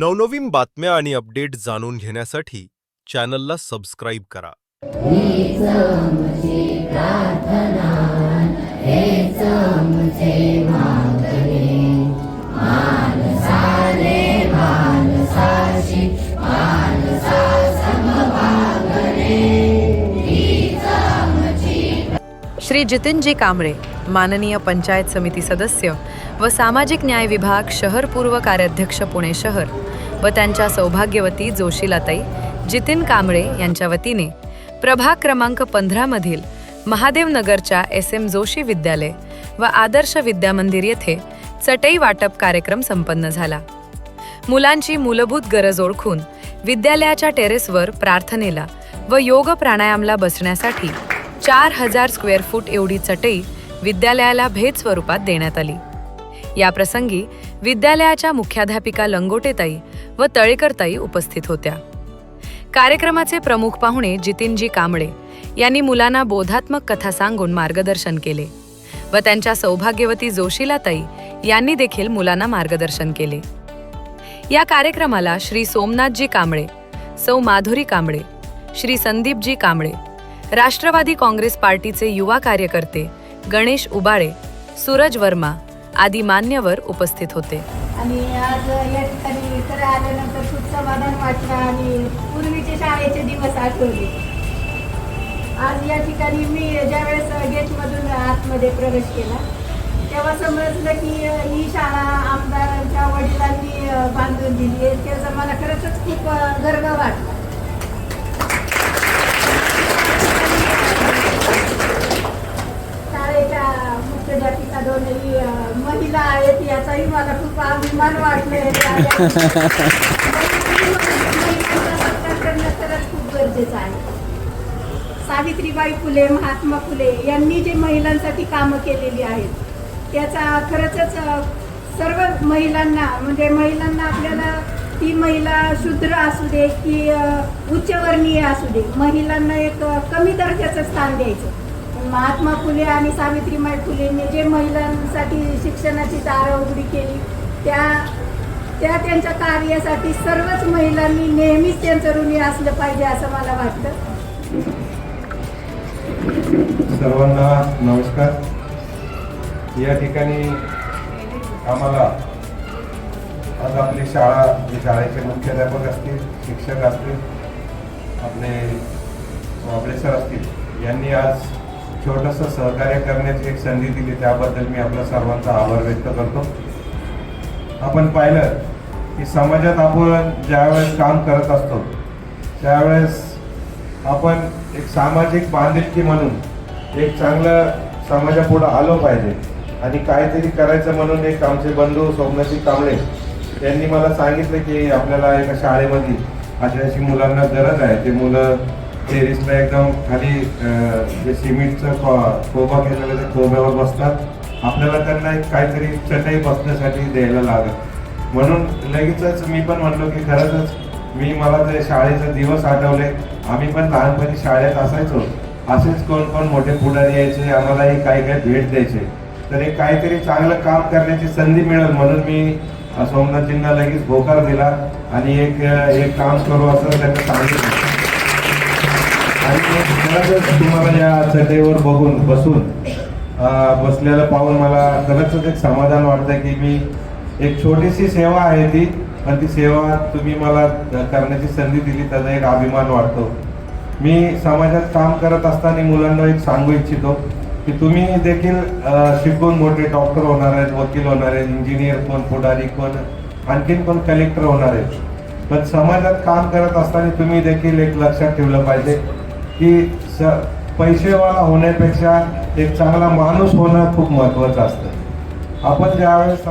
नवनवीन बातम्या आणि अपडेट जाणून घेण्यासाठी चॅनलला सबस्क्राईब करा. श्री जितीनजी कांबळे माननीय पंचायत समिती सदस्य व सामाजिक न्याय विभाग शहर पूर्व कार्याध्यक्ष पुणे शहर. व त्यांच्या सौभाग्यवती जोशीलाताई जितीन कांबळे यांच्या वतीने प्रभाग क्रमांक पंधरामधील महादेवनगरच्या एस एम जोशी विद्यालय व आदर्श विद्यामंदिर येथे चटई वाटप कार्यक्रम संपन्न झाला. मुलांची मूलभूत गरज ओळखून विद्यालयाच्या टेरेसवर प्रार्थनेला व योग प्राणायामला बसण्यासाठी चार हजार स्क्वेअर फूट एवढी चटई विद्यालयाला भेट स्वरूपात देण्यात आली. या प्रसंगी विद्यालयाच्या मुख्याध्यापिका लंगोटेताई व तळेकरताई उपस्थित होत्या. कार्यक्रमाचे प्रमुख पाहुणे जितीनजी कांबळे यांनी मुलांना बोधात्मक कथा सांगून मार्गदर्शन केले व त्यांच्या सौभाग्यवती जोशीलाताई यांनी देखील मुलांना मार्गदर्शन केले. या कार्यक्रमाला श्री सोमनाथजी कांबळे सौ माधुरी कांबळे श्री संदीपजी कांबळे राष्ट्रवादी काँग्रेस पार्टीचे युवा कार्यकर्ते गणेश उबाळे सूरज वर्मा आदी मान्यवर उपस्थित होते. आणि आज या ठिकाणी इकडे आल्यानंतर खूप समाधान वाटलं आणि पूर्वीचे शाळेचे दिवस आठवले. आज या ठिकाणी मी ज्यावेळेस गेटमधून आतमध्ये प्रवेश केला तेव्हा समजलं की ही शाळा आमदारांच्या वडिलांनी बांधून दिली आहे. त्याचा मला खरंच खूप गर्व वाटला. महिला आहेत याचाही मला खूप अभिमान वाटले महिलांचा सत्कार करणं खरंच खूप गरजेचं आहे. सावित्रीबाई फुले महात्मा फुले यांनी जे महिलांसाठी कामं केलेली आहेत त्याचा खरंच सर्व महिलांना म्हणजे महिलांना आपल्याला ती महिला शूद्र असू दे की उच्चवर्णीय असू दे महिलांना एक कमी दर्जाचं स्थान द्यायचं. महात्मा फुले आणि सावित्रीबाई फुलेंनी जे महिलांसाठी शिक्षणाची दारं उघडी केली त्या त्या त्यांच्या कार्यासाठी सर्वच महिलांनी नेहमीच त्यांचं ऋणी असलं पाहिजे असं मला वाटतं. सर्वांना नमस्कार. या ठिकाणी आम्हाला आज आपली शाळा जे शाळेचे मुख्याध्यापक असतील शिक्षक असतील आपले आपले सर असतील यांनी आज छोटंसं सहकार्य करण्याची एक संधी दिली. त्याबद्दल मी आपल्या सर्वांचा आभार व्यक्त करतो. आपण पाहिलं की समाजात आपण ज्यावेळेस काम करत असतो त्यावेळेस आपण एक सामाजिक बांधिलकी म्हणून एक चांगलं समाजापुढं आलो पाहिजे. आणि काहीतरी करायचं म्हणून एक आमचे बंधू सोमनाथजी कांबळे यांनी मला सांगितलं की आपल्याला एका शाळेमध्ये अशा अशी मुलांना गरज आहे. ते मुलं टेरिसला एकदम खाली जे सिमेंटचं खोबा केलेलं त्या खोब्यावर बसतात. आपल्याला त्यांना एक काहीतरी चटई बसण्यासाठी द्यायला लागत म्हणून लगेचच मी पण म्हणलो की खरंच मी मला ते शाळेचे दिवस आठवले. आम्ही पण लहानपणी शाळेत असायचो. असेच कोण कोण मोठे पुढारी यायचे आम्हालाही काही काही भेट द्यायचे. तर एक काहीतरी चांगलं काम करण्याची संधी मिळेल म्हणून मी सोमनाथजींना लगेच होकार दिला. आणि एक एक काम करू असं त्यांना सांगितलं. आणि खरंच तुम्हाला या चटईवर बघून बसून बसलेलं पाहून मला खरंच एक समाधान वाटतं की मी एक छोटीशी सेवा आहे ती पण ती सेवा तुम्ही मला करण्याची संधी दिली त्याचा एक अभिमान वाटतो. मी समाजात काम करत असताना मुलांना एक सांगू इच्छितो की तुम्ही देखील शिकून मोठे डॉक्टर होणार आहेत वकील होणार आहेत इंजिनियर कोण पुढारी कोण आणखीन कोण कलेक्टर होणार आहेत. पण समाजात काम करत असताना तुम्ही देखील एक लक्षात ठेवलं पाहिजे की स पैसेवाला होण्यापेक्षा एक चांगला माणूस होणं खूप महत्त्वाचं असतं. आपण ज्यावेळेस